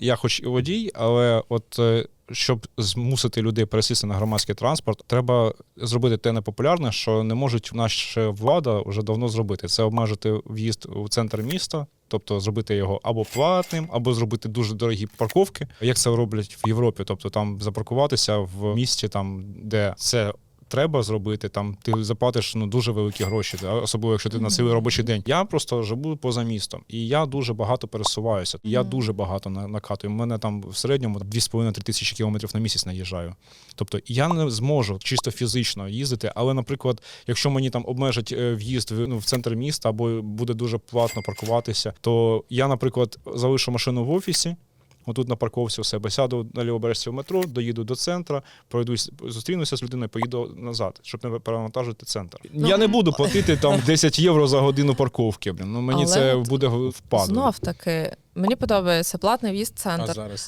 Я хоч і водій, але от е, щоб змусити людей пересісти на громадський транспорт, треба зробити те непопулярне, що не можуть наша влада вже давно зробити. Це обмежити в'їзд у центр міста. Тобто зробити його або платним, або зробити дуже дорогі парковки, як це роблять в Європі. Тобто там запаркуватися в місті, там де це треба зробити, там ти заплатиш ну дуже великі гроші, особливо якщо ти на цілий робочий день. Я просто живу поза містом, і я дуже багато пересуваюся. Я дуже багато на- накатую. У мене там в середньому 2,5-3 тисячі кілометрів на місяць наїжджаю. Тобто я не зможу чисто фізично їздити, але, наприклад, якщо мені там обмежать е, в'їзд в, ну, в центр міста або буде дуже платно паркуватися, то я, наприклад, залишу машину в офісі. Отут на парковці у себе сяду на лівобережці в метро, доїду до центра, пройдусь, зустрінуся з людиною, поїду назад, щоб не перевантажити центр. Ну, я не буду платити там 10 євро за годину парковки. Блін. Ну мені Але це буде впаду. Знов таки, мені подобається платний в'їзд в центр. зараз